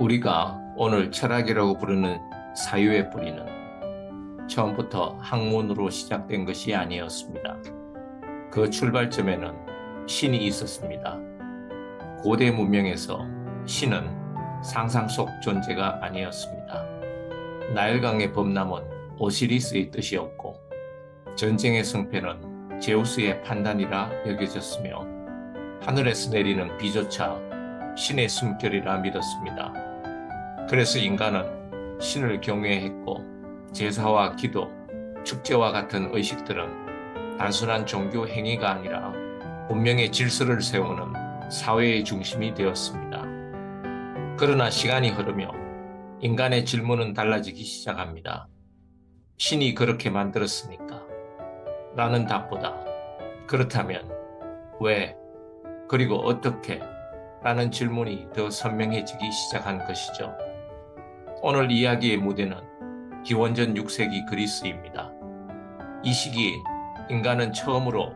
우리가 오늘 철학이라고 부르는 사유의 뿌리는 처음부터 학문으로 시작된 것이 아니었습니다. 그 출발점에는 신이 있었습니다. 고대 문명에서 신은 상상 속 존재가 아니었습니다. 나일강의 범람은 오시리스의 뜻이었고 전쟁의 승패는 제우스의 판단이라 여겨졌으며 하늘에서 내리는 비조차 신의 숨결이라 믿었습니다. 그래서 인간은 신을 경외했고 제사와 기도, 축제와 같은 의식들은 단순한 종교 행위가 아니라 운명의 질서를 세우는 사회의 중심이 되었습니다. 그러나 시간이 흐르며 인간의 질문은 달라지기 시작합니다. 신이 그렇게 만들었으니까? 라는 답보다 그렇다면 왜, 그리고 어떻게? 라는 질문이 더 선명해지기 시작한 것이죠. 오늘 이야기의 무대는 기원전 6세기 그리스입니다. 이 시기 인간은 처음으로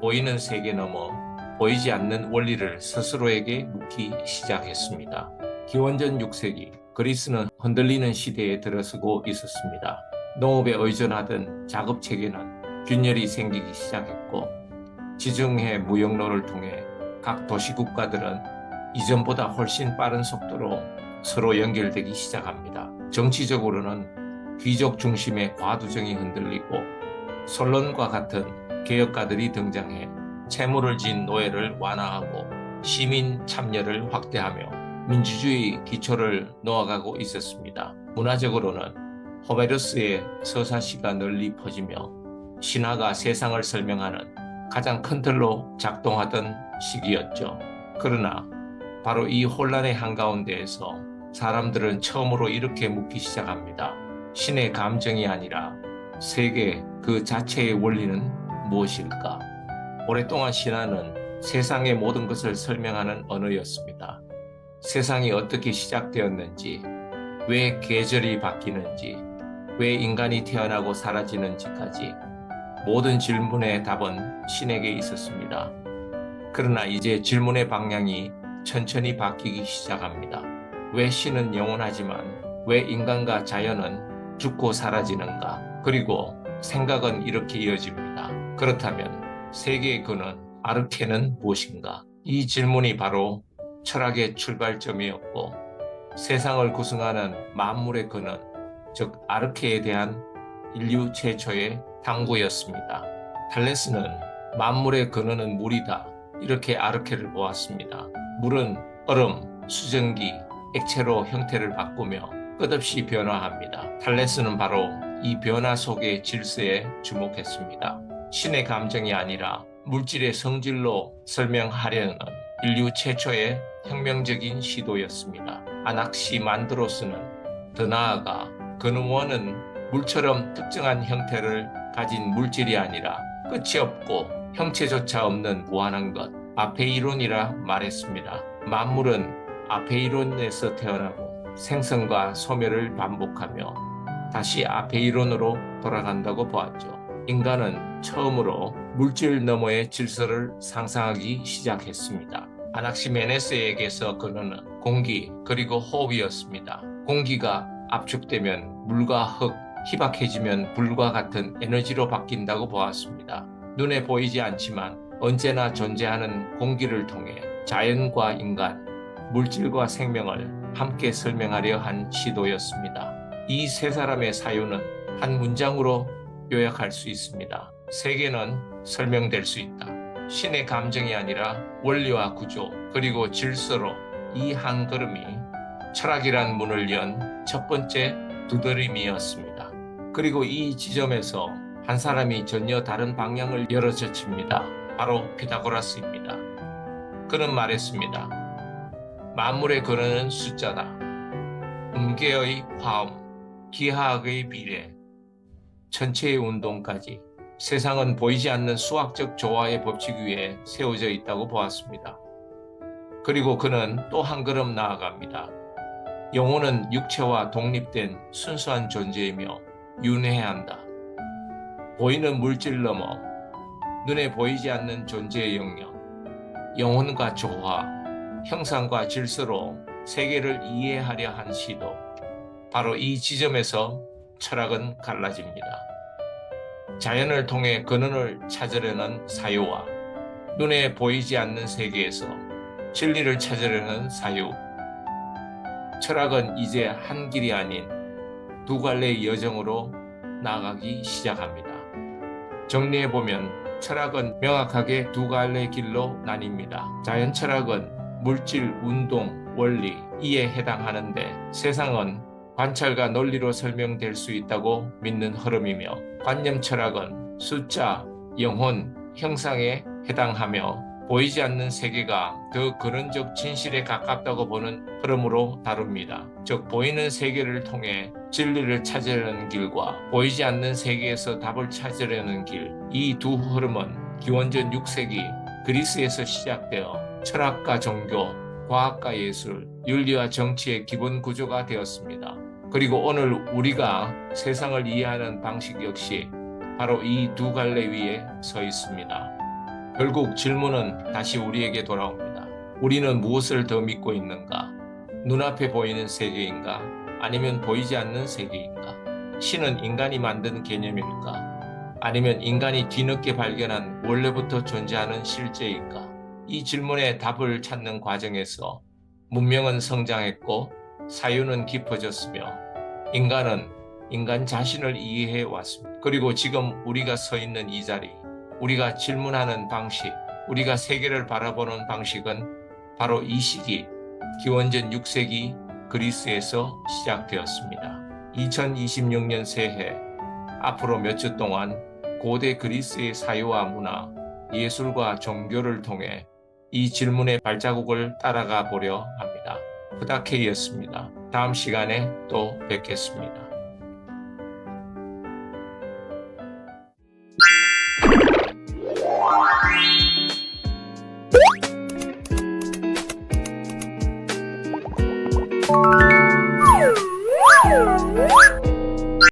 보이는 세계 넘어 보이지 않는 원리를 스스로에게 묻기 시작했습니다. 기원전 6세기 그리스는 흔들리는 시대에 들어서고 있었습니다. 농업에 의존하던 작업 체계는 균열이 생기기 시작했고 지중해 무역로를 통해 각 도시 국가들은 이전보다 훨씬 빠른 속도로 서로 연결되기 시작합니다. 정치적으로는 귀족 중심의 과두정이 흔들리고 솔론과 같은 개혁가들이 등장해 채무를 진 노예를 완화하고 시민 참여를 확대하며 민주주의 기초를 놓아가고 있었습니다. 문화적으로는 호메르스의 서사시가 널리 퍼지며 신화가 세상을 설명하는 가장 큰 틀로 작동하던 시기였죠. 그러나 바로 이 혼란의 한가운데에서 사람들은 처음으로 이렇게 묻기 시작합니다. 신의 감정이 아니라 세계 그 자체의 원리는 무엇일까? 오랫동안 신화는 세상의 모든 것을 설명하는 언어였습니다. 세상이 어떻게 시작되었는지, 왜 계절이 바뀌는지, 왜 인간이 태어나고 사라지는지까지 모든 질문의 답은 신에게 있었습니다. 그러나 이제 질문의 방향이 천천히 바뀌기 시작합니다. 왜 신은 영원하지만 왜 인간과 자연은 죽고 사라지는가? 그리고 생각은 이렇게 이어집니다. 그렇다면 세계의 근원 아르케는 무엇인가? 이 질문이 바로 철학의 출발점이었고 세상을 구성하는 만물의 근원, 즉 아르케에 대한 인류 최초의 탐구였습니다. 탈레스는 만물의 근원은 물이다. 이렇게 아르케를 보았습니다. 물은 얼음, 수증기, 액체로 형태를 바꾸며 끝없이 변화합니다. 탈레스는 바로 이 변화 속의 질서에 주목했습니다. 신의 감정이 아니라 물질의 성질로 설명하려는 인류 최초의 혁명적인 시도였습니다. 아낙시만드로스는 더 나아가 근원은 물처럼 특정한 형태를 가진 물질이 아니라 끝이 없고 형체조차 없는 무한한 것, 아페이론이라 말했습니다. 만물은 아페이론에서 태어나고 생성과 소멸을 반복하며 다시 아페이론으로 돌아간다고 보았죠. 인간은 처음으로 물질 너머의 질서를 상상하기 시작했습니다. 아낙시메네스에게서 근원은 공기 그리고 호흡이었습니다. 공기가 압축되면 물과 흙, 희박해지면 불과 같은 에너지로 바뀐다고 보았습니다. 눈에 보이지 않지만 언제나 존재하는 공기를 통해 자연과 인간, 물질과 생명을 함께 설명하려 한 시도였습니다. 이 세 사람의 사유는 한 문장으로 요약할 수 있습니다. 세계는 설명될 수 있다. 신의 감정이 아니라 원리와 구조 그리고 질서로 이 한 걸음이 철학이란 문을 연 첫 번째 두드림이었습니다. 그리고 이 지점에서 한 사람이 전혀 다른 방향을 열어젖힙니다. 바로 피타고라스입니다. 그는 말했습니다. 만물의 근원은 숫자다. 음계의 화음, 기하학의 비례, 전체의 운동까지 세상은 보이지 않는 수학적 조화의 법칙 위에 세워져 있다고 보았습니다. 그리고 그는 또 한 걸음 나아갑니다. 영혼은 육체와 독립된 순수한 존재이며 윤회해야 한다. 보이는 물질 넘어 눈에 보이지 않는 존재의 영역, 영혼과 조화, 형상과 질서로 세계를 이해하려 한 시도. 바로 이 지점에서 철학은 갈라집니다. 자연을 통해 근원을 찾으려는 사유와 눈에 보이지 않는 세계에서 진리를 찾으려는 사유. 철학은 이제 한 길이 아닌 두 갈래의 여정으로 나가기 시작합니다. 정리해보면 철학은 명확하게 두 갈래의 길로 나뉩니다. 자연 철학은 물질, 운동, 원리, 이에 해당하는데 세상은 관찰과 논리로 설명될 수 있다고 믿는 흐름이며 관념 철학은 숫자, 영혼, 형상에 해당하며 보이지 않는 세계가 그 근원적 진실에 가깝다고 보는 흐름으로 다룹니다. 즉 보이는 세계를 통해 진리를 찾으려는 길과 보이지 않는 세계에서 답을 찾으려는 길, 이 두 흐름은 기원전 6세기 그리스에서 시작되어 철학과 종교, 과학과 예술, 윤리와 정치의 기본 구조가 되었습니다. 그리고 오늘 우리가 세상을 이해하는 방식 역시 바로 이 두 갈래 위에 서 있습니다. 결국 질문은 다시 우리에게 돌아옵니다. 우리는 무엇을 더 믿고 있는가? 눈앞에 보이는 세계인가? 아니면 보이지 않는 세계인가? 신은 인간이 만든 개념일까? 아니면 인간이 뒤늦게 발견한 원래부터 존재하는 실제일까? 이 질문에 답을 찾는 과정에서 문명은 성장했고 사유는 깊어졌으며 인간은 인간 자신을 이해해 왔습니다. 그리고 지금 우리가 서 있는 이 자리, 우리가 질문하는 방식, 우리가 세계를 바라보는 방식은 바로 이 시기 기원전 6세기 그리스에서 시작되었습니다. 2026년 새해 앞으로 몇 주 동안 고대 그리스의 사유와 문화, 예술과 종교를 통해 이 질문의 발자국을 따라가 보려 합니다. 부다케이였습니다. 다음 시간에 또 뵙겠습니다.